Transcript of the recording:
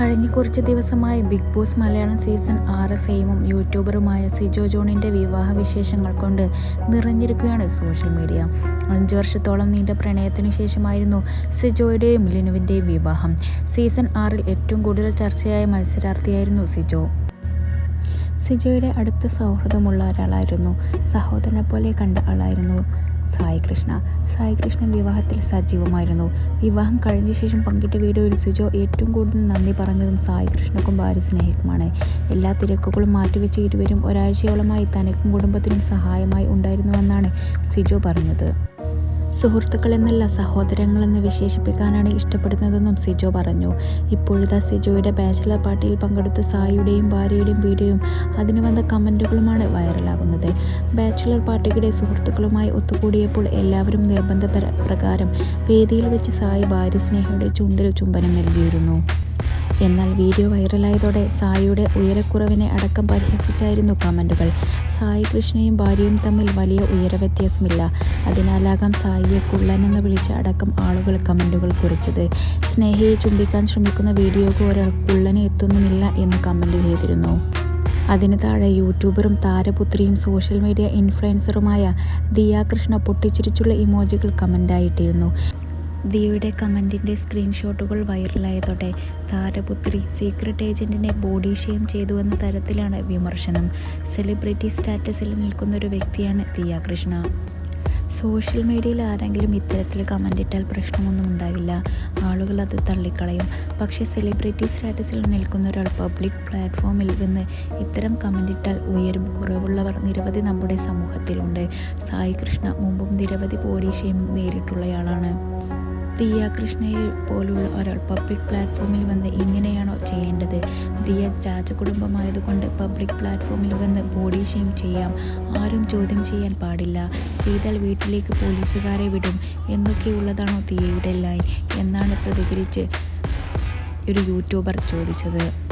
കഴിഞ്ഞ കുറച്ച് ദിവസമായി ബിഗ് ബോസ് മലയാളം സീസൺ ആറ് ഫെയിമും യൂട്യൂബറുമായ സിജോ ജോണിന്റെ വിവാഹ വിശേഷങ്ങൾ കൊണ്ട് നിറഞ്ഞിരിക്കുകയാണ് സോഷ്യൽ മീഡിയ. അഞ്ച് വർഷത്തോളം നീണ്ട പ്രണയത്തിന് ശേഷമായിരുന്നു സിജോയുടെയും ലിനുവിന്റെയും വിവാഹം. സീസൺ ആറിൽ ഏറ്റവും കൂടുതൽ ചർച്ചയായ മത്സരാർത്ഥിയായിരുന്നു സിജോ. സിജോയുടെ അടുത്ത സൗഹൃദമുള്ള ഒരാളായിരുന്നു. സഹോദരനെ പോലെ കണ്ട ആളായിരുന്നു സായി കൃഷ്ണ സായി കൃഷ്ണൻ വിവാഹത്തിൽ സജീവമായിരുന്നു. വിവാഹം കഴിഞ്ഞ ശേഷം പങ്കിട്ട വീഡിയോയിൽ സിജോ ഏറ്റവും കൂടുതൽ നന്ദി പറഞ്ഞതും സായി കൃഷ്ണക്കും ഭാര്യ സ്നേഹിക്കുമാണ് എല്ലാ തിരക്കുകളും മാറ്റിവെച്ച് ഇരുവരും ഒരാഴ്ചയോളമായി തനിക്കും കുടുംബത്തിനും സഹായമായി ഉണ്ടായിരുന്നുവെന്നാണ് സിജോ പറഞ്ഞത്. സുഹൃത്തുക്കളെന്നല്ല സഹോദരങ്ങളെന്ന് വിശേഷിപ്പിക്കാനാണ് ഇഷ്ടപ്പെടുന്നതെന്നും സിജോ പറഞ്ഞു. ഇപ്പോഴത്തെ സിജോയുടെ ബാച്ചിലർ പാർട്ടിയിൽ പങ്കെടുത്ത സായിയുടെയും ഭാര്യയുടെയും വീഡിയോയും അതിന് വന്ന കമന്റുകളുമാണ് വൈറലാകുന്നത്. ബാച്ചിലർ പാർട്ടിക്കിടെ സുഹൃത്തുക്കളുമായി ഒത്തുകൂടിയപ്പോൾ എല്ലാവരും നിർബന്ധ പ്രകാരം വേദിയിൽ വെച്ച് സായി ഭാര്യ സ്നേഹയുടെ ചുണ്ടിൽ ചുംബനം നൽകിയിരുന്നു. എന്നാൽ വീഡിയോ വൈറലായതോടെ സായിയുടെ ഉയരക്കുറവിനെ അടക്കം പരിഹസിച്ചായിരുന്നു കമന്റുകൾ സായി കൃഷ്ണയും ഭാര്യയും തമ്മിൽ വലിയ ഉയരവ്യത്യാസമില്ല. അതിനാലാകാം സായിയെ കുള്ളനെന്ന് വിളിച്ച അടക്കം ആളുകൾ കമന്റുകൾ കുറിച്ചത്. സ്നേഹയെ ചുംബിക്കാൻ ശ്രമിക്കുന്ന വീഡിയോക്ക് ഒരാൾ കുള്ളനെ എത്തുന്നുമില്ല എന്ന് കമന്റ് ചെയ്തിരുന്നു. അതിന് താഴെ യൂട്യൂബറും താരപുത്രിയും സോഷ്യൽ മീഡിയ ഇൻഫ്ലുവൻസറുമായ ദിയ കൃഷ്ണ പൊട്ടിച്ചിരിച്ചുള്ള ഇമോജികൾ കമന്റായിട്ടിരുന്നു ദിയയുടെ കമന്റിന്റെ സ്ക്രീൻഷോട്ടുകൾ വൈറലായതോടെ താരപുത്രി സീക്രട്ട് ഏജന്റിനെ ബോഡി ഷെയിം ചെയ്തുവെന്ന തരത്തിലാണ് വിമർശനം. സെലിബ്രിറ്റി സ്റ്റാറ്റസിൽ നിൽക്കുന്ന ഒരു വ്യക്തിയാണ് ദിയ കൃഷ്ണ. സോഷ്യൽ മീഡിയയിൽ ആരെങ്കിലും ഇത്തരത്തിൽ കമന്റ് ഇട്ടാൽ പ്രശ്നമൊന്നും ഉണ്ടാകില്ല ആളുകൾ അത് തള്ളിക്കളയും. പക്ഷേ സെലിബ്രിറ്റി സ്റ്റാറ്റസിൽ നിൽക്കുന്ന ഒരാൾ പബ്ലിക് പ്ലാറ്റ്ഫോമിൽ നിന്ന് ഇത്തരം കമന്റ് ഇട്ടാൽ ഉയരും കുറവുള്ളവർ നിരവധി നമ്മുടെ സമൂഹത്തിലുണ്ട്. സായി കൃഷ്ണ മുമ്പും നിരവധി ബോഡി ഷെയിമിംഗ് നേരിട്ടുള്ളയാളാണ്. ദിയ കൃഷ്ണയെ പോലുള്ള ഒരാൾ പബ്ലിക് പ്ലാറ്റ്ഫോമിൽ വന്ന് ഇങ്ങനെയാണോ ചെയ്യേണ്ടത്? ദിയ രാജകുടുംബമായതുകൊണ്ട് പബ്ലിക് പ്ലാറ്റ്ഫോമിൽ വന്ന് ബോഡി ഷെയിം ചെയ്യാം. ആരും ചോദ്യം ചെയ്യാൻ പാടില്ല. ചെയ്താൽ വീട്ടിലേക്ക് പോലീസുകാരെ വിടും. എന്നൊക്കെയുള്ളതാണോ ദിയയുടെ ലൈൻ എന്നാണ് പ്രതികരിച്ച് ഒരു യൂട്യൂബർ ചോദിച്ചത്.